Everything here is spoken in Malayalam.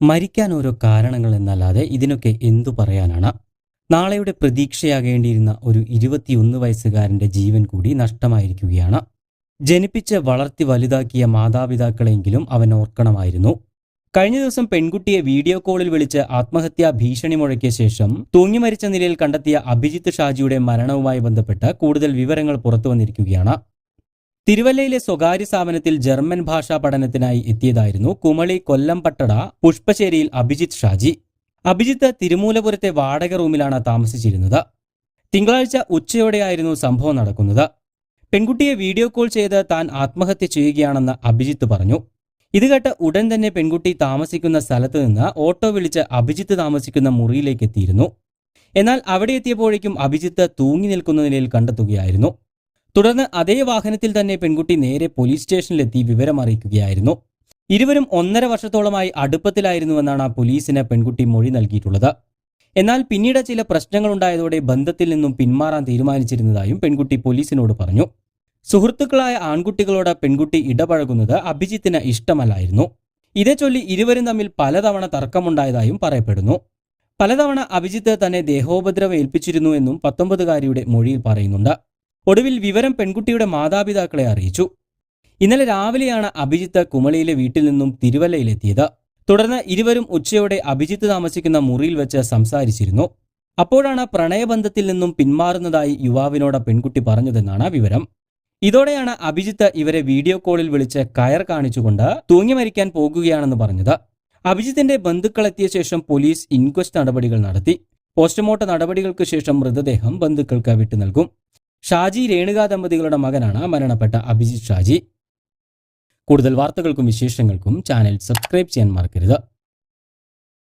മരിക്കാൻ ഓരോ കാരണങ്ങൾ എന്നല്ലാതെ ഇതിനൊക്കെ എന്തു പറയാനാണ്? നാളെയുടെ പ്രതീക്ഷയാകേണ്ടിയിരുന്ന ഒരു ഇരുപത്തിയൊന്ന് വയസ്സുകാരന്റെ ജീവൻ കൂടി നഷ്ടമായിരിക്കുകയാണ്. ജനിപ്പിച്ച് വളർത്തി വലുതാക്കിയ മാതാപിതാക്കളെങ്കിലും അവൻ ഓർക്കണമായിരുന്നു. കഴിഞ്ഞ ദിവസം പെൺകുട്ടിയെ വീഡിയോ കോളിൽ വിളിച്ച് ആത്മഹത്യാ ഭീഷണി മുഴക്കിയ ശേഷം തൂങ്ങി മരിച്ച നിലയിൽ കണ്ടെത്തിയ അഭിജിത്ത് ഷാജിയുടെ മരണവുമായി ബന്ധപ്പെട്ട് കൂടുതൽ വിവരങ്ങൾ പുറത്തുവന്നിരിക്കുകയാണ് തിരുവല്ലയിലെ സ്വകാര്യ സ്ഥാപനത്തിൽ ജർമ്മൻ ഭാഷാ പഠനത്തിനായി എത്തിയതായിരുന്നു കുമളി കൊല്ലം പട്ടട പുഷ്പശ്ശേരിയിൽ അഭിജിത്ത് ഷാജി. അഭിജിത്ത് തിരുമൂലപുരത്തെ വാടക റൂമിലാണ് താമസിച്ചിരുന്നത്. തിങ്കളാഴ്ച ഉച്ചയോടെയായിരുന്നു സംഭവം നടക്കുന്നത്. പെൺകുട്ടിയെ വീഡിയോ കോൾ ചെയ്ത് താൻ ആത്മഹത്യ ചെയ്യുകയാണെന്ന് അഭിജിത്ത് പറഞ്ഞു. ഇത് കേട്ട് ഉടൻ തന്നെ പെൺകുട്ടി താമസിക്കുന്ന സ്ഥലത്ത് നിന്ന് ഓട്ടോ വിളിച്ച് അഭിജിത്ത് താമസിക്കുന്ന മുറിയിലേക്ക് എത്തിയിരുന്നു. എന്നാൽ അവിടെ എത്തിയപ്പോഴേക്കും അഭിജിത്ത് തൂങ്ങി നിൽക്കുന്ന നിലയിൽ കണ്ടെത്തുകയായിരുന്നു. തുടർന്ന് അതേ വാഹനത്തിൽ തന്നെ പെൺകുട്ടി നേരെ പോലീസ് സ്റ്റേഷനിലെത്തി വിവരം അറിയിക്കുകയായിരുന്നു. ഇരുവരും ഒന്നര വർഷത്തോളമായി അടുപ്പത്തിലായിരുന്നുവെന്നാണ് പോലീസിന് പെൺകുട്ടി മൊഴി നൽകിയിട്ടുള്ളത്. എന്നാൽ പിന്നീട് ചില പ്രശ്നങ്ങൾ പ്രശ്നങ്ങളുണ്ടായതോടെ ബന്ധത്തിൽ നിന്നും പിന്മാറാൻ തീരുമാനിച്ചിരുന്നതായും പെൺകുട്ടി പോലീസിനോട് പറഞ്ഞു. സുഹൃത്തുക്കളായ ആൺകുട്ടികളോട് പെൺകുട്ടി ഇടപഴകുന്നത് അഭിജിത്തിന് ഇഷ്ടമല്ലായിരുന്നു. ഇതേ ചൊല്ലി ഇരുവരും തമ്മിൽ പലതവണ തർക്കമുണ്ടായതായും പറയപ്പെടുന്നു. പലതവണ അഭിജിത്ത് തന്നെ ദേഹോപദ്രവം ഏൽപ്പിച്ചിരുന്നു എന്നും പത്തൊമ്പതുകാരിയുടെ മൊഴിയിൽ പറയുന്നുണ്ട്. ഒടുവിൽ വിവരം പെൺകുട്ടിയുടെ മാതാപിതാക്കളെ അറിയിച്ചു. ഇന്നലെ രാവിലെയാണ് അഭിജിത്ത് കുമളിയിലെ വീട്ടിൽ നിന്നും തിരുവല്ലയിലെത്തിയത്. തുടർന്ന് ഇരുവരും ഉച്ചയോടെ അഭിജിത്ത് താമസിക്കുന്ന മുറിയിൽ വെച്ച് സംസാരിച്ചിരുന്നു. അപ്പോഴാണ് പ്രണയബന്ധത്തിൽ നിന്നും പിന്മാറുന്നതായി യുവാവിനോട് പെൺകുട്ടി പറഞ്ഞതെന്നാണ് വിവരം. ഇതോടെയാണ് അഭിജിത്ത് ഇവരെ വീഡിയോ കോളിൽ വിളിച്ച് കയർ കാണിച്ചുകൊണ്ട് തൂങ്ങി മരിക്കാൻ പോകുകയാണെന്ന് പറഞ്ഞത്. അഭിജിത്തിന്റെ ബന്ധുക്കളെത്തിയ ശേഷം പോലീസ് ഇൻക്വസ്റ്റ് നടപടികൾ നടത്തി. പോസ്റ്റ്മോർട്ടം നടപടികൾക്ക് ശേഷം മൃതദേഹം ബന്ധുക്കൾക്ക് വിട്ടു നൽകും. ഷാജി രേണുക ദമ്പതികളുടെ മകനാണ് മരണപ്പെട്ട അഭിജിത്ത് ഷാജി. കൂടുതൽ വാർത്തകൾക്കും വിശേഷങ്ങൾക്കും ചാനൽ സബ്സ്ക്രൈബ് ചെയ്യാൻ മറക്കരുത്.